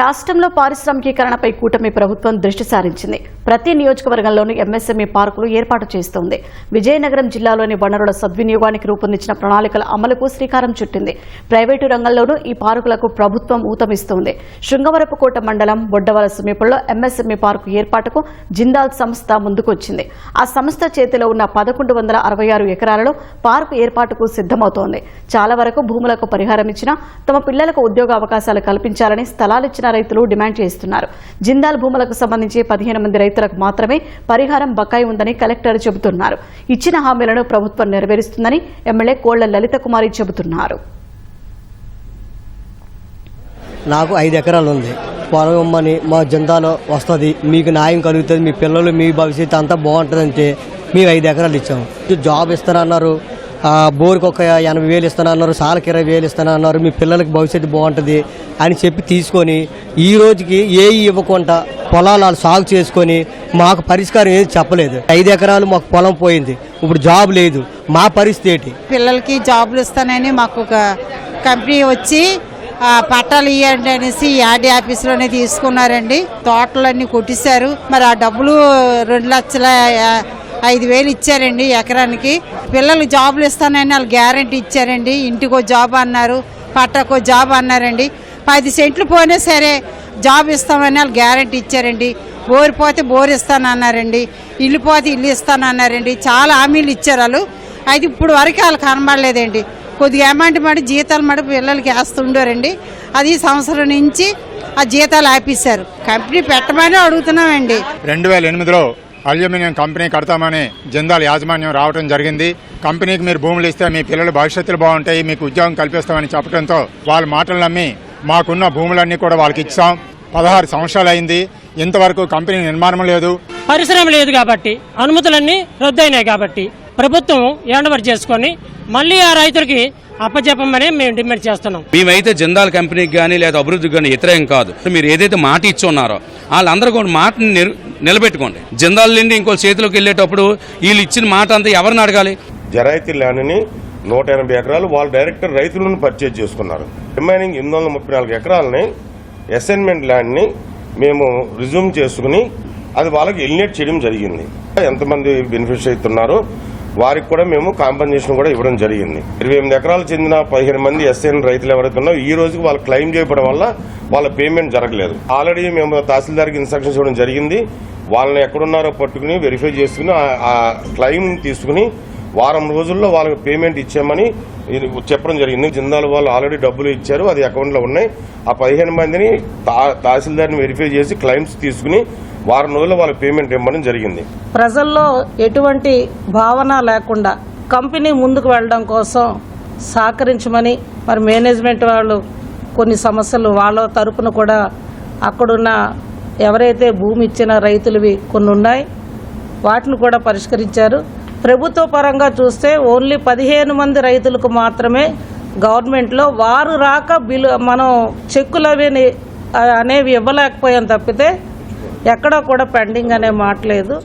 రాష్ట్రంలో పారిశ్రామికీకరణపై కూటమి ప్రభుత్వం దృష్టి సారించింది. ప్రతి నియోజకవర్గంలోనూ ఎంఎస్ఎంఈ పార్కులు ఏర్పాటు చేస్తోంది. విజయనగరం జిల్లాలోని వనరుల సద్వినియోగానికి రూపొందించిన ప్రణాళికల అమలుకు శ్రీకారం చుట్టింది. ప్రైవేటు రంగంలోనూ ఈ పార్కులకు ప్రభుత్వం ఊతమిస్తోంది. శృంగవరపుకోట మండలం బొడ్డవల సమీపంలో ఎంఎస్ఎంఈ పార్కు ఏర్పాటుకు జిందాల్ సంస్థ ముందుకొచ్చింది. ఆ సంస్థ చేతిలో ఉన్న పదకొండు వందల అరవై ఆరు ఎకరాలలో పార్కు ఏర్పాటుకు సిద్దమవుతోంది చాలా వరకు భూములకు పరిహారం ఇచ్చినా తమ పిల్లలకు ఉద్యోగ అవకాశాలు కల్పించాలని స్థలాలిచ్చిన రైతులు డిమాండ్ చేస్తున్నారు. జిందాల్ భూములకు సంబంధించి పదిహేను మంది రైతులకు మాత్రమే పరిహారం బకాయి ఉందని కలెక్టర్ చెబుతున్నారు. ఇచ్చిన హామీలను ప్రభుత్వం నెరవేరుస్తుందని ఎమ్మెల్యే కోళ్ళ లలిత కుమారి చెబుతున్నారు. నాకు ఐదు ఎకరాలు ఉంది. పొలం మా జనతాలో వస్తుంది. మీకు న్యాయం కలుగుతుంది. మీ పిల్లలు మీ భవిష్యత్తు అంతా బాగుంటుందంటే మేము ఐదు ఎకరాలు ఇచ్చాము జాబ్ ఇస్తారన్నారు బోరుకి ఒక ఎనభై వేలు ఇస్తానన్నారు సాలకి ఇరవై వేలు ఇస్తానన్నారు మీ పిల్లలకి భవిష్యత్తు బాగుంటుంది అని చెప్పి తీసుకొని ఈ రోజుకి ఏ ఇవ్వకుండా పొలాలు వాళ్ళు సాగు చేసుకొని మాకు పరిష్కారం ఏది చెప్పలేదు. ఐదు ఎకరాలు మాకు పొలం పోయింది. ఇప్పుడు జాబ్ లేదు. మా పరిస్థితి ఏంటి? పిల్లలకి జాబులు ఇస్తానని మాకు ఒక కంపెనీ వచ్చి పట్టాలు ఇవ్వండి అనేసి యాడ్ ఆఫీసులోనే తీసుకున్నారండి. తోటలన్నీ కొట్టేశారు. మరి ఆ డబ్బులు రెండు లక్షల ఐదు వేలు ఇచ్చారండి ఎకరానికి. పిల్లలు జాబులు ఇస్తానని వాళ్ళు గ్యారంటీ ఇచ్చారండి. ఇంటికో జాబ్ అన్నారు పట్టాకో జాబ్ అన్నారండి. పది సెంట్లు పోయినా సరే జాబ్ ఇస్తామని వాళ్ళు గ్యారంటీ ఇచ్చారండి. బోర్ పోతే బోర్ ఇస్తానన్నారండి. ఇల్లు పోతే ఇల్లు ఇస్తానన్నారండి. చాలా హామీలు ఇచ్చారు వాళ్ళు. అయితే ఇప్పుడు వరకు వాళ్ళు కనబడలేదండి. కొద్దిగా అమౌంట్ మడి జీతాలు మడి పిల్లలకి వేస్తుండారండి అది సంవత్సరం నుంచి ఆ జీతాలు ఆపేశారు. కంపెనీ పెట్టమని అడుగుతున్నామండి. రెండు వేల ఎనిమిదిలో అల్యూమినియం కంపెనీ కడతామని జిందాల్ యాజమాన్యం రావడం జరిగింది. కంపెనీకి మీరు భూములు ఇస్తే మీ పిల్లల భవిష్యత్తులు బాగుంటాయి మీకు ఉద్యోగం కల్పిస్తామని చెప్పడంతో వాళ్ళ మాటలు నమ్మి మాకున్న భూములన్నీ కూడా వాళ్ళకి ఇచ్చాం. పదహారు సంవత్సరాలు అయింది. ఇంతవరకు కంపెనీ నిర్మాణం లేదు. పరిశ్రమ లేదు కాబట్టి అనుమతులన్నీ రద్దయినాయి కాబట్టి ప్రభుత్వం ఏడవరి చేసుకొని మళ్ళీ ఆ రైతులకి అప్పచెప్పమని మేము డిమాండ్ చేస్తున్నాం. మేమైతే జిందాల్ కంపెనీకి కానీ లేదా అభివృద్ధికి కానీ వ్యతిరేకం కాదు. మీరు ఏదైతే మాట ఇచ్చి ఉన్నారో వాళ్ళందరూ కూడా మాటని నిలబెట్టుకోండి. జిందాల్ నుండి ఇంకో చేతిలోకి వెళ్ళేటప్పుడు వీళ్ళు ఇచ్చిన మాట అంతా ఎవరిని అడగాలి? జరాయితీ ల్యాండ్ని నూట ఎనభై ఎకరాలు వాళ్ళు డైరెక్ట్ రైతులను పర్చేజ్ చేసుకున్నారు. రిమైనింగ్ ఎనిమిది వందల ముప్పై నాలుగు ఎకరాలని అసైన్మెంట్ ల్యాండ్ని మేము రిజ్యూమ్ చేసుకుని అది వాళ్ళకి ఎలినేట్ చేయడం జరిగింది. ఎంతమంది బెనిఫిట్స్ అవుతున్నారో వారికి కూడా మేము కాంపెన్సేషన్ కూడా ఇవ్వడం జరిగింది. ఇరవై ఎనిమిది ఎకరాలు చెందిన పదిహేను మంది ఎస్ఎన్ రైతులు ఎవరైతే ఉన్నారో ఈ రోజుకి వాళ్ళు క్లెయిమ్ చేయడం వల్ల వాళ్ళ పేమెంట్ జరగలేదు. ఆల్రెడీ మేము తహసీల్దార్కి ఇన్స్ట్రక్షన్స్ ఇవ్వడం జరిగింది. వాళ్ళని ఎక్కడున్నారో పట్టుకుని వెరిఫై చేసుకుని ఆ- క్లెయిమ్ తీసుకుని వారం రోజుల్లో వాళ్ళకి పేమెంట్ ఇచ్చామని చెప్పడం జరిగింది. జిందాల్ వాళ్ళు ఆల్రెడీ డబ్బులు ఇచ్చారు. అది అకౌంట్లో ఉన్నాయి. ఆ పదిహేను మందిని తా- తహసీల్దార్ని వెరిఫై చేసి క్లైమ్స్ తీసుకుని వారం రోజుల్లో వాళ్ళ పేమెంట్ ఇవ్వడం జరిగింది. ప్రజల్లో ఎటువంటి భావన లేకుండా కంపెనీ ముందుకు వెళ్ళడం కోసం సహకరించమని మరి మేనేజ్మెంట్ వాళ్ళు కొన్ని సమస్యలు వాళ్ళ తరపున కూడా అక్కడున్న ఎవరైతే భూమి ఇచ్చిన రైతులవి కొన్ని ఉన్నాయి వాటిని కూడా పరిష్కరించారు. ప్రభుత్వ పరంగా చూస్తే ఓన్లీ పదిహేను మంది రైతులకు మాత్రమే గవర్నమెంట్లో వారు రాక బిల్లు మనం చెక్కులు అవి అనేవి ఇవ్వలేకపోయాం తప్పితే ఎక్కడా కూడా పెండింగ్ అనే మాట లేదు.